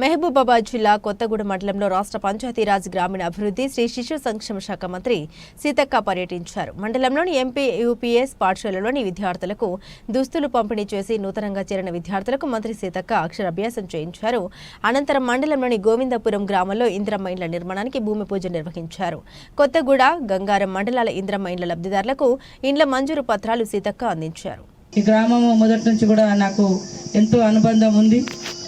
మహబూబాబాద్ జిల్లా కొత్తగూడెం మండలంలో రాష్ట్ర పంచాయతీరాజ్ గ్రామీణ అభివృద్ధి శ్రీ శిశు సంక్షేమ శాఖ మంత్రి సీతక్క పర్యటించారు. మండలంలోని ఎంపీ యూపీఎస్ పాఠశాలలోని విద్యార్థులకు దుస్తులు పంపిణీ చేసి నూతనంగా చేరిన విద్యార్థులకు మంత్రి సీతక్క అక్షరాభ్యాసం చేయించారు. అనంతరం మండలంలోని గోవిందపురం గ్రామంలో ఇంద్రమ్మ ఇండ్ల నిర్మాణానికి భూమి పూజ నిర్వహించారు. కొత్తగూడ గంగారం మండలాల ఇంద్రమ్మ ఇండ్ల లబ్ధిదారులకు ఇండ్ల మంజూరు పత్రాలు సీతక్క అందించారు. ఈ గ్రామం మొదటి నుంచి కూడా నాకు ఎంతో అనుబంధం ఉంది.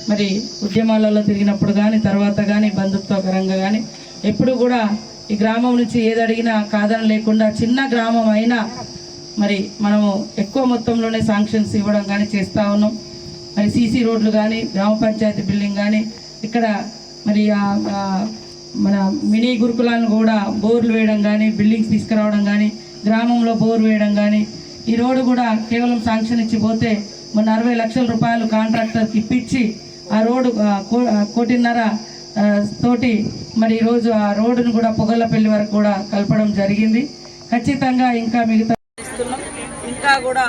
మరి ఉద్యమాలలో తిరిగినప్పుడు కానీ తర్వాత కానీ బంధుత్వకరంగా కానీ ఎప్పుడు కూడా ఈ గ్రామం నుంచి ఏది అడిగినా కాదని లేకుండా చిన్న గ్రామం అయినా మరి మనము ఎక్కువ మొత్తంలోనే శాంక్షన్స్ ఇవ్వడం కానీ చేస్తూ ఉన్నాం. మరి సీసీ రోడ్లు కానీ గ్రామ పంచాయతీ బిల్డింగ్ కానీ ఇక్కడ మరి మన మినీ గురుకులాలను కూడా బోర్లు వేయడం కానీ బిల్డింగ్స్ తీసుకురావడం కానీ గ్రామంలో బోర్ వేయడం కానీ ఈ రోడ్డు కూడా కేవలం శాంక్షన్ ఇచ్చి పోతే మొన్న అరవై లక్షల రూపాయలు కాంట్రాక్టర్కి ఇప్పించి ఆ రోడ్డు కో- కోటిన్నర తోటి మరి ఈరోజు ఆ రోడ్డును కూడా పొగల్లపల్లి వరకు కూడా కలపడం జరిగింది. ఖచ్చితంగా ఇంకా మిగతా ఇంకా కూడా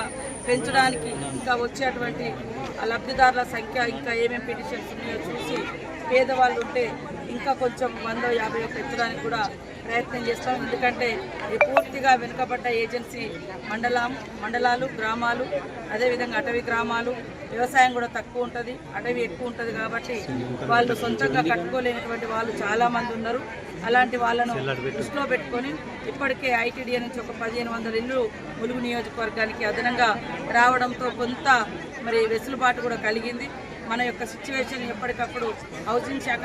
పెంచడానికి ఇంకా వచ్చేటువంటి లబ్ధిదారుల సంఖ్య ఇంకా ఏమేమి పిటిషన్స్ ఉన్నాయో చూసి పేదవాళ్ళు ఉంటే ఇంకా కొంచెం వంద యాభై పెంచడానికి కూడా ప్రయత్నం చేస్తాం. ఎందుకంటే ఇది పూర్తిగా వెనుకబడ్డ ఏజెన్సీ మండలం మండలాలు గ్రామాలు అదేవిధంగా అటవీ గ్రామాలు. వ్యవసాయం కూడా తక్కువ ఉంటుంది అటవీ ఎక్కువ ఉంటుంది కాబట్టి వాళ్ళు సొంతంగా కట్టుకోలేనటువంటి వాళ్ళు చాలామంది ఉన్నారు. అలాంటి వాళ్ళను దృష్టిలో పెట్టుకొని ఇప్పటికే ఐటీడీఏ నుంచి ఒక పదిహేను వందల ఇల్లు ములుగు నియోజకవర్గానికి అదనంగా రావడంతో కొంత మరి వెసులుబాటు కూడా కలిగింది. మన యొక్క సిచ్యువేషన్ ఎప్పటికప్పుడు హౌసింగ్ శాఖ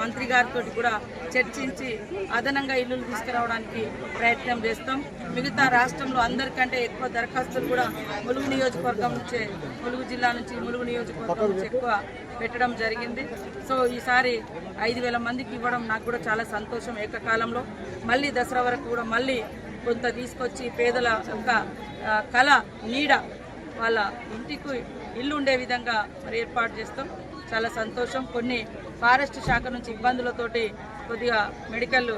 మంత్రి గారితో కూడా చర్చించి అదనంగా ఇల్లులు తీసుకురావడానికి ప్రయత్నం చేస్తాం. మిగతా రాష్ట్రంలో అందరికంటే ఎక్కువ దరఖాస్తులు కూడా ములుగు నియోజకవర్గం నుంచే ములుగు జిల్లా నుంచి ములుగు నియోజకవర్గం నుంచి ఎక్కువ పెట్టడం జరిగింది. సో ఈసారి ఐదు వేల మందికి ఇవ్వడం నాకు కూడా చాలా సంతోషం ఏకకాలంలో. మళ్ళీ దసరా వరకు కూడా మళ్ళీ కొంత తీసుకొచ్చి పేదల యొక్క కళ నీడ వాళ్ళ ఇంటికి ఇల్లు ఉండే విధంగా మరి ఏర్పాటు చేస్తాం. చాలా సంతోషం. కొన్ని ఫారెస్ట్ శాఖ నుంచి ఇబ్బందులతోటి కొద్దిగా మెడికల్